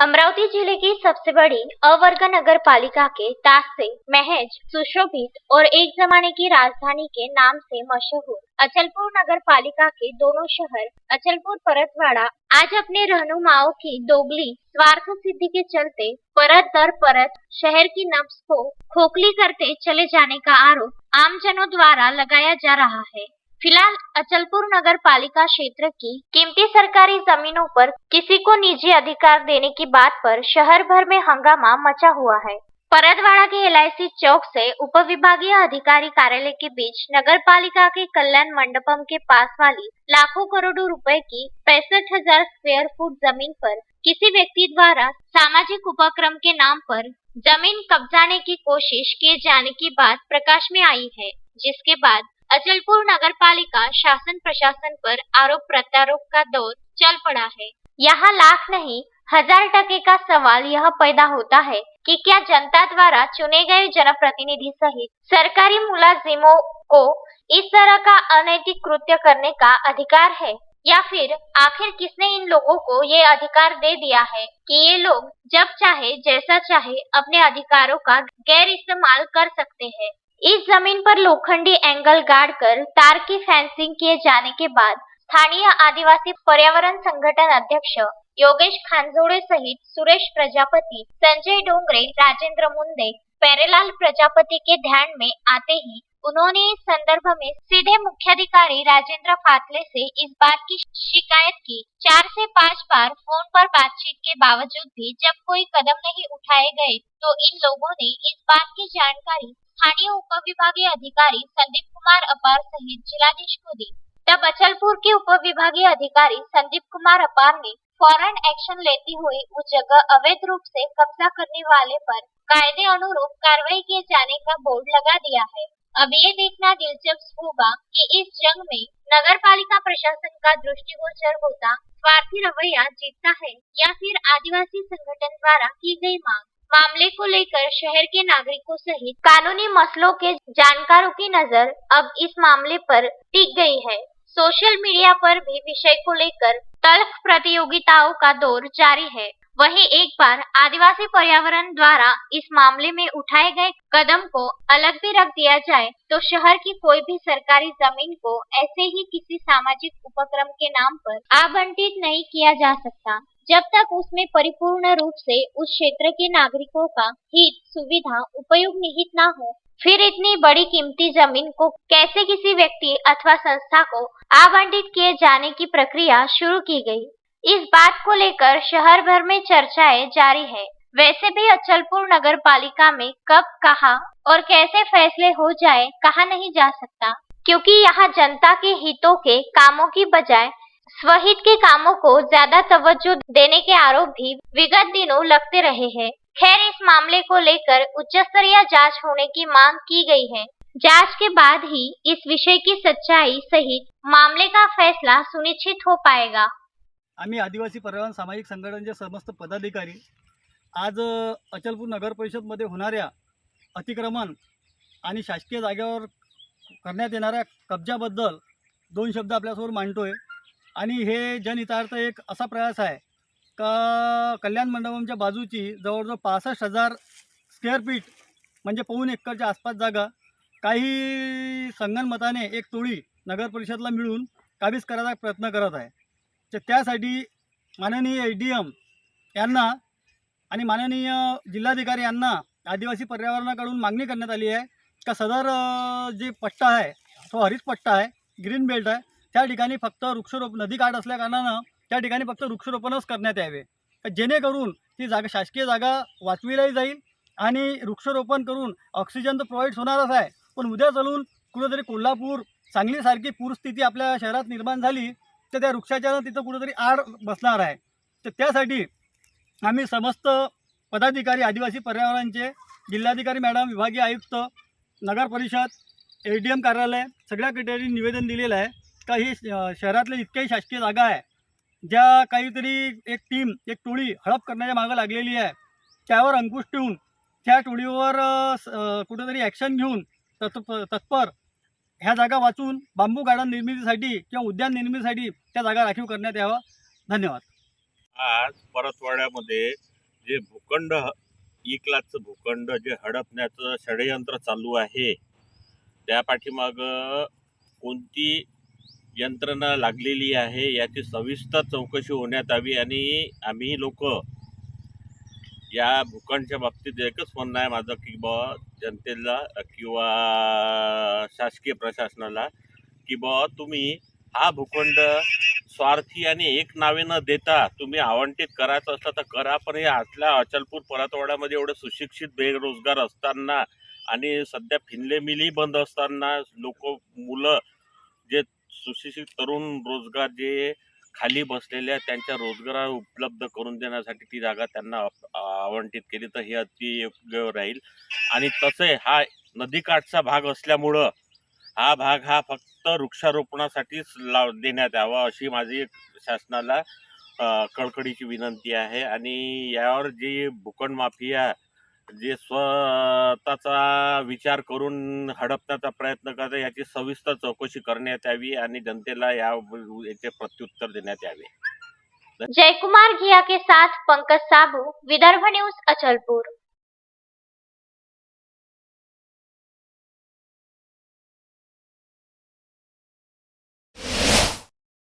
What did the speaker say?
अमरावती ज़िले की सबसे बड़ी अवर्ग नगर पालिका के ताज से महज, सुशोभित और एक जमाने की राजधानी के नाम से मशहूर अचलपुर नगर पालिका के दोनों शहर, अचलपुर, परतवाड़ा, आज अपने रहनुमाओं की दोगली स्वार्थ सिद्धि के चलते परत दर परत शहर की नब्स को खोखली करते चले जाने का आरोप आमजनों द्वारा लगाया जा रहा है। फ़िलहाल अचलपुर नगर पालिका क्षेत्र की कीमती सरकारी जमीनों पर किसी को निजी अधिकार देने की बात पर शहर भर में हंगामा मचा हुआ है। परतवाड़ा के एलआईसी चौक से उप विभागीय अधिकारी कार्यालय के बीच नगर पालिका के कल्याण मंडपम के पास वाली लाखों करोड़ों रुपए की पैंसठ हज़ार स्क्वेयर फुट ज़मीन पर किसी व्यक्ति द्वारा सामाजिक उपक्रम के नाम पर ज़मीन कब्जाने की कोशिश किए जाने की बात प्रकाश में आई है, जिसके बाद अचलपुर नगर पालिका शासन प्रशासन पर आरोप प्रत्यारोप का दौर चल पड़ा है। यहाँ लाख नहीं, हज़ार टके का सवाल यह पैदा होता है कि क्या जनता द्वारा चुने गए जनप्रतिनिधि सहित सरकारी मुलाजिमों को इस तरह का अनैतिक कृत्य करने का अधिकार है? या फिर आखिर किसने इन लोगों को ये अधिकार दे दिया है कि ये लोग जब चाहे, जैसा चाहे, अपने अधिकारों का गैर इस्तेमाल कर सकते हैं? इस ज़मीन पर लोखंडी एंगल गाड़ कर तार की फेंसिंग किए जाने के बाद स्थानीय आदिवासी पर्यावरण संगठन अध्यक्ष योगेश खानजोड़े सहित सुरेश प्रजापति, संजय डोंगरे, राजेंद्र मुंडे, पेरेलाल प्रजापति के ध्यान में आते ही उन्होंने इस संदर्भ में सीधे मुख्याधिकारी राजेंद्र फातले से इस बात की शिकायत की। चार से पाँच बार फ़ोन पर बातचीत के बावजूद भी जब कोई कदम नहीं उठाए गए तो इन लोगों ने इस बात की जानकारी स्थानीय उप विभागीय अधिकारी संदीप कुमार अपार सहित जिलाधीश को दी तब अचलपुर के उप विभागीय अधिकारी संदीप कुमार अपार ने फ़ौरन एक्शन लेती हुई उस जगह अवैध रूप से कब्जा करने वाले पर कायदे अनुरूप कार्रवाई किए जाने का बोर्ड लगा दिया है। अब ये देखना दिलचस्प होगा कि इस जंग में नगर पालिका प्रशासन का दृष्टिगोचर होता, स्वार्थी रवैया जीतता है या फिर आदिवासी संगठन द्वारा की गई मांग। मामले को लेकर शहर के नागरिकों सहित कानूनी मसलों के जानकारों की नज़र अब इस मामले पर टिक गई है। सोशल मीडिया पर भी विषय को लेकर तल्ख प्रतियोगिताओं का दौर जारी है। वहीं एक बार आदिवासी पर्यावरण द्वारा इस मामले में उठाए गए कदम को अलग भी रख दिया जाए तो शहर की कोई भी सरकारी ज़मीन को ऐसे ही किसी सामाजिक उपक्रम के नाम पर आवंटित नहीं किया जा सकता। जब तक उसमें परिपूर्ण रूप से उस क्षेत्र के नागरिकों का हित, सुविधा उपयोग निहित न हो, फिर इतनी बड़ी कीमती ज़मीन को कैसे किसी व्यक्ति अथवा संस्था को आवंटित किए जाने की प्रक्रिया शुरू की गई? इस बात को लेकर शहर भर में चर्चाएँ जारी है। वैसे भी अचलपुर नगर पालिका में कब, कहा और कैसे फैसले हो जाए, कहा नहीं जा सकता, क्योंकि यहाँ जनता के हितों के कामों की बजाय स्वहित के कामों को ज़्यादा तवज्जो देने के आरोप भी विगत दिनों लगते रहे हैं। खैर, इस मामले को लेकर उच्च स्तरीय जाँच होने की मांग की गई है। जाँच के बाद ही इस विषय की सच्चाई सहित मामले का फैसला सुनिश्चित हो पाएगा। आम्ही आदिवासी पर्यावरण, सामाजिक संघटनेचे समस्त पदाधिकारी आज अचलपूर नगर परिषदमध्ये होणाऱ्या अतिक्रमण आणि शासकीय जागेवर येणाऱ्या कब्जाबद्दल दोन शब्द आपल्यासमोर मांडतो आहे आणि हे जनहितार्थ एक असा प्रयास आहे. का कल्याण मंडपमच्या बाजूची जवळजवळ पासष्ट हजार स्क्वेअर फीट म्हणजे पाऊण एकरच्या आसपास जागा काही संगणमताने एक टोळी नगर परिषदला मिळून काबीज करायचा प्रयत्न करत आहे. तर त्यासाठी माननीय ए डी एम यांना आणि माननीय जिल्हाधिकारी यांना आदिवासी पर्यावरणाकडून मागणी करण्यात आली आहे. का सदर जे पट्टा आहे तो हरित पट्टा आहे ग्रीन बेल्ट आहे त्या ठिकाणी फक्त वृक्षरोप नदी काठ असल्याकारणानं त्या ठिकाणी फक्त वृक्षरोपणच करण्यात यावे. जेणेकरून ती जागा शासकीय जागा वाचविलाही जाईल आणि वृक्षरोपण करून ऑक्सिजन तर प्रोव्हाइड होणारच आहे. पण उद्या चालून कुठेतरी कोल्हापूर सांगलीसारखी पूरस्थिती आपल्या शहरात निर्माण झाली तर त्या वृक्षाच्या तिथं कुठेतरी आड बसणार आहे. तर त्यासाठी आम्ही समस्त पदाधिकारी आदिवासी पर्यावरणचे जिल्हाधिकारी मॅडम विभागीय आयुक्त नगर परिषद ए डी एम कार्यालय सगळ्या ठिकाणी निवेदन दिलेलं आहे. काही श- शहरातले इतक्याही शासकीय जागा आहे. ज्या काहीतरी एक टीम एक टोळी हडप करण्याच्या मागं लागलेली आहे. त्यावर अंकुश ठेवून त्या टोळीवर कुठेतरी ॲक्शन घेऊन तत्प तत्पर ह्या जागा वाचून बांबू गार्डन निर्मितीसाठी किंवा उद्यान निर्मितीसाठी त्या जागा राखीव करण्यात यावं. धन्यवाद. आज परतवाड्यामध्ये जे भूखंड इकलाचं भूखंड जे हडपण्याचं षडयंत्र चालू आहे त्या पाठीमाग कोणती यंत्रणा लागलेली आहे याची सविस्तर चौकशी होण्यात यावी आणि आम्ही लोक या भूखंडच्या बाबतीत एकच म्हणणं आहे माझं की बा जनतेला किंवा शासकीय प्रशासनाला की बा तुम्ही हा भूखंड स्वार्थी आणि एक नावे न देता तुम्ही आवंटित करायचं असलं तर करा पण हे आतल्या अचलपूर परतवाड्यामध्ये एवढे सुशिक्षित बेरोजगार असताना आणि सध्या फिनले मिली बंद असताना लोक मुलं सुशिक्षित तरुण रोजगार जे खाली बसलेले त्यांच्या रोजगार उपलब्ध करून देण्यासाठी ती जागा त्यांना आवंटित केली तर हे अति योग्य राहील. आणि तसे हा नदीकाठचा भाग असल्यामुळं हा भाग हा फक्त वृक्षारोपणासाठीच लाव देण्यात यावा अशी माझी शासनाला कडकडीची विनंती आहे. आणि यावर जी भूखंड माफिया जे स्वतःचा विचार करून हडपण्याचा प्रयत्न करते याची सविस्तर चौकशी करण्यात यावी आणि जनतेला या याचे प्रत्युत्तर देण्यात यावे. जयकुमार घिया के साथ पंकज साबू विदर्भ न्यूज अचलपूर.